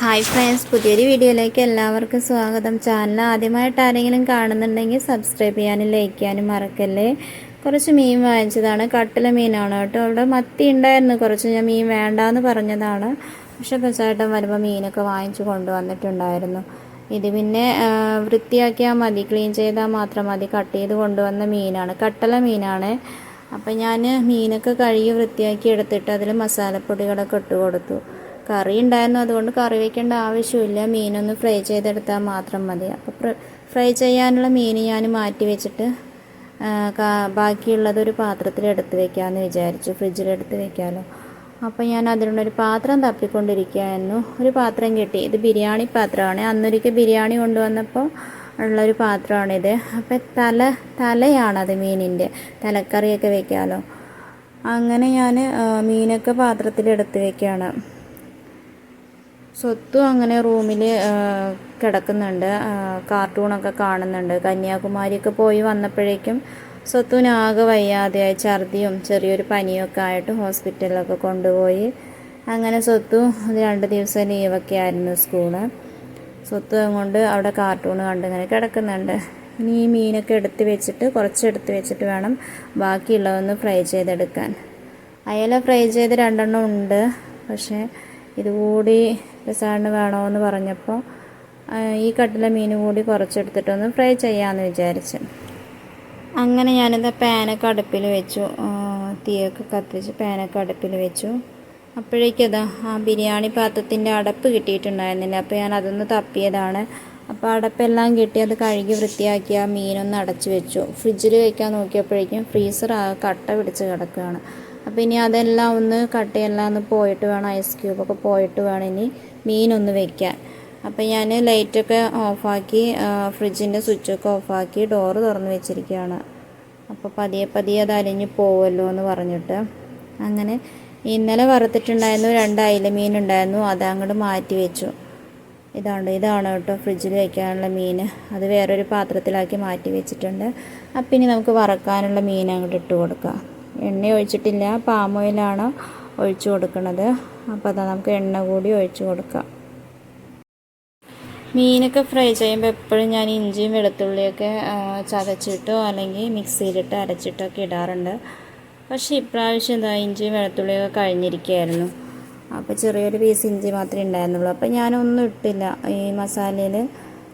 Hi friends പുതിയൊരു വീഡിയോയിലേക്ക് എല്ലാവർക്കും സ്വാഗതം. ചാനൽ ആദ്യമായിട്ട് ആരെങ്കിലും കാണുന്നുണ്ടെങ്കിൽ സബ്സ്ക്രൈബ് ചെയ്യാനും ലൈക്ക് ചെയ്യാനും മറക്കല്ലേ? കുറച്ച് മീൻ വാങ്ങിച്ചതാണ്. കട്ടില മീനാണ് കേട്ടോ. അവിടെ മത്തി ഉണ്ടായിരുന്നു. കുറച്ച് ഞാൻ മീൻ വേണ്ടാന്ന് പറഞ്ഞതാണ്. പക്ഷെ ബസ്സായിട്ടും വരുമ്പോൾ മീനൊക്കെ വാങ്ങിച്ചു കൊണ്ടുവന്നിട്ടുണ്ടായിരുന്നു. ഇത് പിന്നെ വൃത്തിയാക്കിയാൽ മതി. ക്ലീൻ ചെയ്താൽ മാത്രം മതി. കട്ട് ചെയ്ത് കൊണ്ടുവന്ന മീനാണ്. കട്ടല മീനാണ്. അപ്പം ഞാൻ മീനൊക്കെ കഴുകി വൃത്തിയാക്കി എടുത്തിട്ട് അതിൽ മസാലപ്പൊടികളൊക്കെ ഇട്ട് കൊടുത്തു. കറി ഉണ്ടായിരുന്നു. അതുകൊണ്ട് കറി വയ്ക്കേണ്ട ആവശ്യമില്ല. മീനൊന്ന് ഫ്രൈ ചെയ്തെടുത്താൽ മാത്രം മതി. അപ്പോൾ ഫ്രൈ ചെയ്യാനുള്ള മീൻ ഞാൻ മാറ്റി വെച്ചിട്ട് ബാക്കിയുള്ളത് ഒരു പാത്രത്തിൽ എടുത്ത് വെക്കാമെന്ന് വിചാരിച്ചു. ഫ്രിഡ്ജിലെടുത്ത് വെക്കാമല്ലോ അപ്പോൾ ഞാൻ അതിനുള്ളൊരു പാത്രം തപ്പിക്കൊണ്ടിരിക്കുകയായിരുന്നു. ഒരു പാത്രം കിട്ടി. ഇത് ബിരിയാണി പാത്രമാണ്. അന്നൊരിക്കൽ ബിരിയാണി കൊണ്ടുവന്നപ്പോൾ ഉള്ളൊരു പാത്രമാണിത്. അപ്പോൾ തല തലയാണത് മീനിന്റെ. തലക്കറിയൊക്കെ വെക്കാമല്ലോ അങ്ങനെ ഞാൻ മീനൊക്കെ പാത്രത്തിലെടുത്ത് വെക്കുകയാണ്. സ്വത്തും അങ്ങനെ റൂമിൽ കിടക്കുന്നുണ്ട്. കാർട്ടൂണൊക്കെ കാണുന്നുണ്ട്. കന്യാകുമാരിയൊക്കെ പോയി വന്നപ്പോഴേക്കും സ്വത്തുവിന് ആകെ വയ്യാതെയായി. ഛർദിയും ചെറിയൊരു പനിയൊക്കെ ആയിട്ട് ഹോസ്പിറ്റലിലൊക്കെ കൊണ്ടുപോയി. അങ്ങനെ സ്വത്തു രണ്ട് ദിവസം ലീവൊക്കെ ആയിരുന്നു സ്കൂൾ. സ്വത്തു കൊണ്ട് അവിടെ കാർട്ടൂൺ കണ്ട് ഇങ്ങനെ കിടക്കുന്നുണ്ട്. ഇനി ഈ മീനൊക്കെ എടുത്ത് വെച്ചിട്ട് കുറച്ച് എടുത്ത് വെച്ചിട്ട് വേണം ബാക്കിയുള്ളതൊന്ന് ഫ്രൈ ചെയ്തെടുക്കാൻ. അയല ഫ്രൈ ചെയ്ത് രണ്ടെണ്ണം ഉണ്ട്. പക്ഷേ ഇതുകൂടി സാറിന് വേണമെന്ന് പറഞ്ഞപ്പോൾ ഈ കട്ടില മീൻ കൂടി കുറച്ചെടുത്തിട്ടൊന്ന് ഫ്രൈ ചെയ്യാമെന്ന് വിചാരിച്ച്. അങ്ങനെ ഞാനിത് പാനൊക്കെ അടുപ്പിൽ വെച്ചു. തീയൊക്കെ കത്തിച്ച് പാനൊക്കെ അടുപ്പിൽ വെച്ചു. അപ്പോഴേക്കതാ ആ ബിരിയാണി പാത്രത്തിന്റെ അടപ്പ് കിട്ടിയിട്ടുണ്ടായിരുന്നില്ല. അപ്പോൾ ഞാൻ അതൊന്ന് തപ്പിയതാണ്. അപ്പോൾ അടപ്പെല്ലാം കിട്ടി അത് കഴുകി വൃത്തിയാക്കി ആ മീനൊന്ന് അടച്ചു വെച്ചു. ഫ്രിഡ്ജിൽ വയ്ക്കാൻ നോക്കിയപ്പോഴേക്കും ഫ്രീസർ കട്ട പിടിച്ച് കിടക്കുകയാണ്. അപ്പോൾ ഇനി അതെല്ലാം ഒന്ന് കട്ട് കട്ടയെല്ലാം ഒന്ന് പോയിട്ട് വേണം ഐസ് ക്യൂബൊക്കെ പോയിട്ട് വേണം ഇനി മീനൊന്ന് വെക്കാൻ. അപ്പോൾ ഞാൻ ലൈറ്റൊക്കെ ഓഫാക്കി ഫ്രിഡ്ജിന്റെ സ്വിച്ചൊക്കെ ഓഫാക്കി ഡോറ് തുറന്ന് വെച്ചിരിക്കുകയാണ്. അപ്പോൾ പതിയെ പതിയെ അത് അലിഞ്ഞ് പോവുമല്ലോ എന്ന് പറഞ്ഞിട്ട്. അങ്ങനെ ഇന്നലെ വറുത്തിട്ടുണ്ടായിരുന്നു രണ്ട് അയില മീൻ ഉണ്ടായിരുന്നു അതങ്ങോട്ട് മാറ്റി വെച്ചു. ഇതാണ് ഇതാണ് കേട്ടോ ഫ്രിഡ്ജിൽ വയ്ക്കാനുള്ള മീൻ. അത് വേറൊരു പാത്രത്തിലാക്കി മാറ്റി വെച്ചിട്ടുണ്ട്. അപ്പം ഇനി നമുക്ക് വറക്കാനുള്ള മീൻ അങ്ങോട്ട് ഇട്ട് കൊടുക്കാം. എണ്ണ ഒഴിച്ചിട്ടില്ല. പാം ഓയിലാണ് ഒഴിച്ചു കൊടുക്കുന്നത് അപ്പോൾ അതാ നമുക്ക് എണ്ണ കൂടി ഒഴിച്ചു കൊടുക്കാം. മീനൊക്കെ ഫ്രൈ ചെയ്യുമ്പോൾ എപ്പോഴും ഞാൻ ഇഞ്ചിയും വെളുത്തുള്ളിയൊക്കെ ചതച്ചിട്ടോ അല്ലെങ്കിൽ മിക്സിയിലിട്ട് അരച്ചിട്ടൊക്കെ ഇടാറുണ്ട്. പക്ഷേ ഇപ്രാവശ്യം എന്താ ഇഞ്ചിയും വെളുത്തുള്ളിയൊക്കെ കഴിഞ്ഞിരിക്കുകയായിരുന്നു. അപ്പോൾ ചെറിയൊരു പീസ് ഇഞ്ചി മാത്രമേ ഉണ്ടായിരുന്നുള്ളൂ. അപ്പോൾ ഞാനൊന്നും ഇട്ടില്ല. ഈ മസാലയിൽ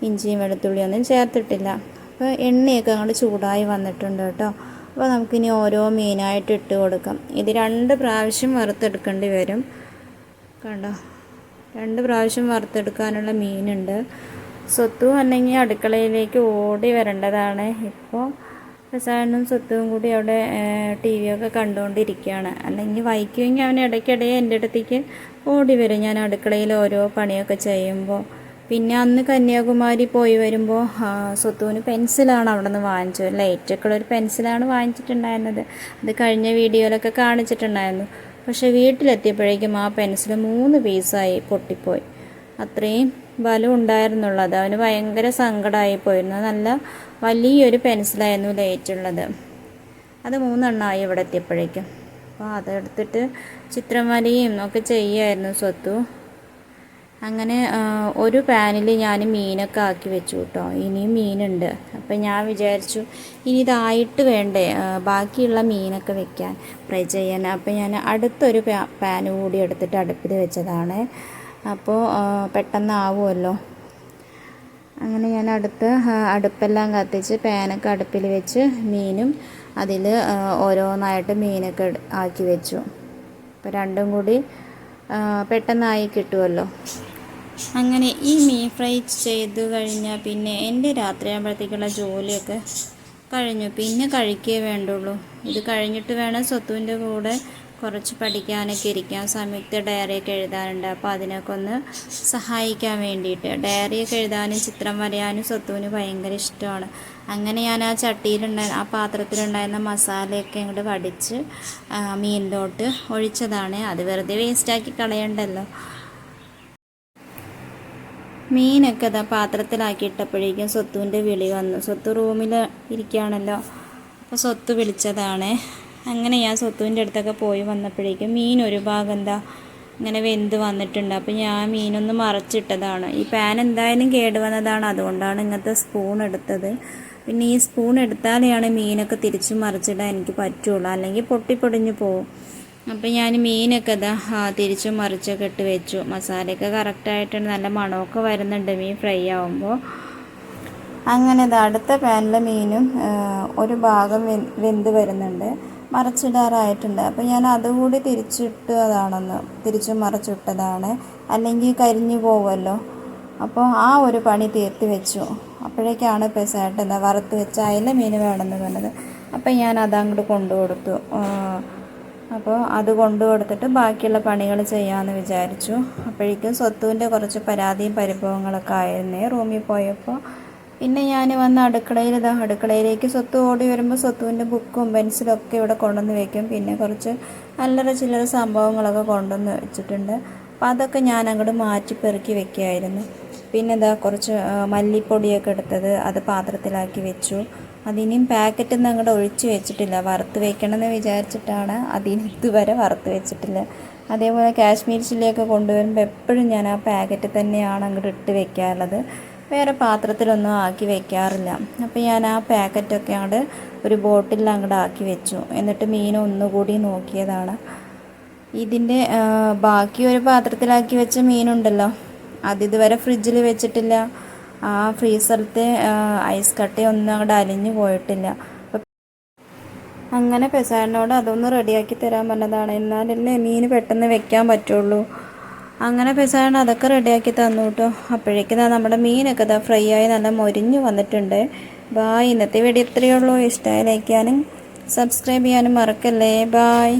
ഇഞ്ചിയും വെളുത്തുള്ളിയൊന്നും ചേർത്തിട്ടില്ല. അപ്പോൾ എണ്ണയൊക്കെ അങ്ങോട്ട് ചൂടായി വന്നിട്ടുണ്ട് കേട്ടോ. അപ്പോൾ നമുക്കിനി ഓരോ മീനായിട്ട് ഇട്ട് കൊടുക്കാം. ഇത് രണ്ട് പ്രാവശ്യം വറുത്തെടുക്കേണ്ടി വരും. കണ്ടോ? രണ്ട് പ്രാവശ്യം വറുത്തെടുക്കാനുള്ള മീനുണ്ട്. സ്വത്തു അല്ലെങ്കിൽ അടുക്കളയിലേക്ക് ഓടി വരേണ്ടതാണ്. ഇപ്പോൾ പ്രസാദനും സ്വത്തും കൂടി അവിടെ ടി വി ഒക്കെ കണ്ടുകൊണ്ടിരിക്കുകയാണ്. അല്ലെങ്കിൽ വൈക്കുമെങ്കിൽ അവൻ ഇടയ്ക്കിടെ എന്റെ അടുത്തേക്ക് ഓടി വരും. ഞാൻ അടുക്കളയിൽ ഓരോ പണിയൊക്കെ ചെയ്യുമ്പോൾ. പിന്നെ അന്ന് കന്യാകുമാരി പോയി വരുമ്പോൾ സ്വത്തുവിന് പെൻസിലാണ് അവിടെ നിന്ന് വാങ്ങിച്ചത് ലൈറ്റൊക്കെ ഒരു പെൻസിലാണ് വാങ്ങിച്ചിട്ടുണ്ടായിരുന്നത്. അത് കഴിഞ്ഞ വീഡിയോയിലൊക്കെ കാണിച്ചിട്ടുണ്ടായിരുന്നു. പക്ഷേ വീട്ടിലെത്തിയപ്പോഴേക്കും ആ പെൻസിൽ മൂന്ന് പീസായി പൊട്ടിപ്പോയി. അത്രയും ബലം ഉണ്ടായിരുന്നുള്ളൂ. അത് അവന് ഭയങ്കര സങ്കടമായി പോയിരുന്നു. നല്ല വലിയൊരു പെൻസിലായിരുന്നു ലൈറ്റുള്ളത് അത് മൂന്നെണ്ണമായി ഇവിടെ എത്തിയപ്പോഴേക്കും. അപ്പോൾ അതെടുത്തിട്ട് ചിത്രം വരയും ഒക്കെ ചെയ്യുമായിരുന്നു സ്വത്തു. അങ്ങനെ ഒരു പാനിൽ ഞാൻ മീനൊക്കെ ആക്കി വെച്ചു കേട്ടോ ഇനിയും മീനുണ്ട്. അപ്പം ഞാൻ വിചാരിച്ചു ഇനി ഇതായിട്ട് വേണ്ടേ ബാക്കിയുള്ള മീനൊക്കെ വെക്കാൻ ഫ്രൈ ചെയ്യാൻ അപ്പം ഞാൻ അടുത്തൊരു പാൻ കൂടി എടുത്തിട്ട് അടുപ്പിൽ വെച്ചതാണ്. അപ്പോൾ പെട്ടെന്ന് ആവുമല്ലോ അങ്ങനെ ഞാൻ അടുത്ത് അടുപ്പെല്ലാം കത്തിച്ച് പാനൊക്കെ അടുപ്പിൽ വെച്ച് മീനും അതിൽ ഓരോന്നായിട്ട് മീനൊക്കെ ആക്കി വെച്ചു. അപ്പോൾ രണ്ടും കൂടി പെട്ടെന്നായി കിട്ടുമല്ലോ. അങ്ങനെ ഈ മീൻ ഫ്രൈ ചെയ്ത് കഴിഞ്ഞാൽ പിന്നെ എന്റെ രാത്രിയാകുമ്പോഴത്തേക്കുള്ള ജോലിയൊക്കെ കഴിഞ്ഞു. പിന്നെ കഴിക്കേ വേണ്ടുള്ളൂ. ഇത് കഴിഞ്ഞിട്ട് വേണം സ്വത്തുവിന്റെ കൂടെ കുറച്ച് പഠിക്കാനൊക്കെ ഇരിക്കാൻ. സംയുക്ത ഡയറിയൊക്കെ എഴുതാനുണ്ട്. അപ്പോൾ അതിനൊക്കെ ഒന്ന് സഹായിക്കാൻ വേണ്ടിയിട്ട്. ഡയറിയൊക്കെ എഴുതാനും ചിത്രം വരയാനും സ്വത്തുവിന് ഭയങ്കര ഇഷ്ടമാണ്. അങ്ങനെ ഞാൻ ആ ചട്ടിയിലുണ്ടായ ആ പാത്രത്തിലുണ്ടായിരുന്ന മസാലയൊക്കെ ഇങ്ങോട്ട് വടിച്ച് മീനിലോട്ട് ഒഴിച്ചതാണ്. അത് വെറുതെ വേസ്റ്റാക്കി കളയണ്ടല്ലോ. മീനൊക്കെ അതാ പാത്രത്തിലാക്കിയിട്ടപ്പോഴേക്കും സ്വത്തുവിന്റെ വിളി വന്നു. സ്വത്ത് റൂമിൽ ഇരിക്കുകയാണല്ലോ. അപ്പോൾ സ്വത്ത് വിളിച്ചതാണ്. അങ്ങനെ ഞാൻ സ്വത്തുവിന്റെ അടുത്തൊക്കെ പോയി വന്നപ്പോഴേക്കും മീൻ ഒരു ഭാഗം എന്താ ഇങ്ങനെ വെന്ത് വന്നിട്ടുണ്ട്. അപ്പോൾ ഞാൻ മീനൊന്ന് മറച്ചിട്ടതാണ്. ഈ പാൻ എന്തായാലും കേടുവന്നതാണ് അതുകൊണ്ടാണ് ഇങ്ങനത്തെ സ്പൂൺ എടുത്തത്. പിന്നെ ഈ സ്പൂൺ എടുത്താലെയാണ് മീനൊക്കെ തിരിച്ചു മറിച്ചിടാൻ എനിക്ക് പറ്റുള്ളൂ. അല്ലെങ്കിൽ പൊട്ടിപ്പൊടിഞ്ഞു പോകും അപ്പം ഞാൻ മീനൊക്കെ ഇതാ തിരിച്ചു മറിച്ചൊക്കെ ഇട്ട് വെച്ചു. മസാലയൊക്കെ കറക്റ്റായിട്ടുണ്ട് നല്ല മണമൊക്കെ വരുന്നുണ്ട്. മീൻ ഫ്രൈ ആവുമ്പോൾ അങ്ങനെ ഇത് അടുത്ത പാനിലെ മീനും ഒരു ഭാഗം വെന്ത് വരുന്നുണ്ട്. മറച്ചിടാറായിട്ടുണ്ട്. അപ്പോൾ ഞാൻ അതുകൂടി തിരിച്ചിട്ടതാണെന്ന് തിരിച്ചു മറച്ചിട്ടതാണ്. അല്ലെങ്കിൽ കരിഞ്ഞു പോവുമല്ലോ അപ്പോൾ ആ ഒരു പണി തീർത്തി വെച്ചു. അപ്പോഴേക്കാണ് പെസായിട്ട് എന്താ വറുത്ത് വെച്ച അയല മീൻ വേണമെന്ന് പറഞ്ഞത്. അപ്പോൾ ഞാൻ അതങ്ങോട്ട് കൊണ്ടു കൊടുത്തു അപ്പോൾ അത് കൊണ്ടു കൊടുത്തിട്ട് ബാക്കിയുള്ള പണികൾ ചെയ്യാമെന്ന് വിചാരിച്ചു. അപ്പോഴേക്കും സ്വത്തുവിന്റെ കുറച്ച് പരാതിയും പരിഭവങ്ങളൊക്കെ ആയിരുന്നേ റൂമിൽ പോയപ്പോൾ. പിന്നെ ഞാൻ വന്ന് അടുക്കളയിൽ ഇതാ അടുക്കളയിലേക്ക് സ്വത്ത് ഓടി വരുമ്പോൾ സ്വത്തുവിന്റെ ബുക്കും പെൻസിലും ഒക്കെ ഇവിടെ കൊണ്ടുവന്ന് വെക്കും. പിന്നെ കുറച്ച് അല്ലറ ചില്ലറ സംഭവങ്ങളൊക്കെ കൊണ്ടുവന്ന് വെച്ചിട്ടുണ്ട്. അപ്പോൾ അതൊക്കെ ഞാൻ അങ്ങോട്ട് മാറ്റി പെറുക്കി പിന്നെ ഇതാ കുറച്ച് മല്ലിപ്പൊടിയൊക്കെ എടുത്തത് അത് പാത്രത്തിലാക്കി വെച്ചു. അതിനും പാക്കറ്റിൽ നിന്ന് അങ്ങോട്ട് ഒഴിച്ച് വെച്ചിട്ടില്ല. വറുത്ത് വെക്കണമെന്ന് വിചാരിച്ചിട്ടാണ് അതിന് ഇതുവരെ വറുത്ത് വെച്ചിട്ടില്ല. അതേപോലെ കാശ്മീർ ചില്ലിയൊക്കെ കൊണ്ടുവരുമ്പോൾ എപ്പോഴും ഞാൻ ആ പാക്കറ്റ് തന്നെയാണ് അങ്ങോട്ട് ഇട്ട് വെക്കാറുള്ളത്. വേറെ പാത്രത്തിലൊന്നും ആക്കി വെക്കാറില്ല. അപ്പോൾ ഞാൻ ആ പാക്കറ്റൊക്കെ അങ്ങോട്ട് ഒരു ബോട്ടിലിൽ അങ്ങോട്ട് ആക്കി വെച്ചു. എന്നിട്ട് മീൻ ഒന്നുകൂടി നോക്കിയതാണ്. ഇതിന്റെ ബാക്കി ഒരു പാത്രത്തിലാക്കി വെച്ച മീനുണ്ടല്ലോ. അതിതുവരെ ഫ്രിഡ്ജിൽ വെച്ചിട്ടില്ല. ആ ഫ്രീസറിലത്തെ ഐസ് കട്ടയൊന്നും അങ്ങോട്ട് അലിഞ്ഞു പോയിട്ടില്ല. അങ്ങനെ പെസാറിനോട് അതൊന്ന് റെഡിയാക്കി തരാൻ പറഞ്ഞതാണ്. എന്നാലല്ലേ മീൻ പെട്ടെന്ന് വെക്കാൻ പറ്റുള്ളൂ. അങ്ങനെ പെസാറിന് അതൊക്കെ റെഡിയാക്കി തന്നു കേട്ടോ. അപ്പോഴേക്കും നമ്മുടെ മീനൊക്കെ ഇതാ ഫ്രൈ ആയി നല്ല മൊരിഞ്ഞു വന്നിട്ടുണ്ട്. ബായ് ഇന്നത്തെ വീഡിയോ ഇത്രയേ ഉള്ളൂ. ഇഷ്ടമായി ലൈക്ക് ചെയ്യാനും സബ്സ്ക്രൈബ് ചെയ്യാനും മറക്കല്ലേ. ബായ്.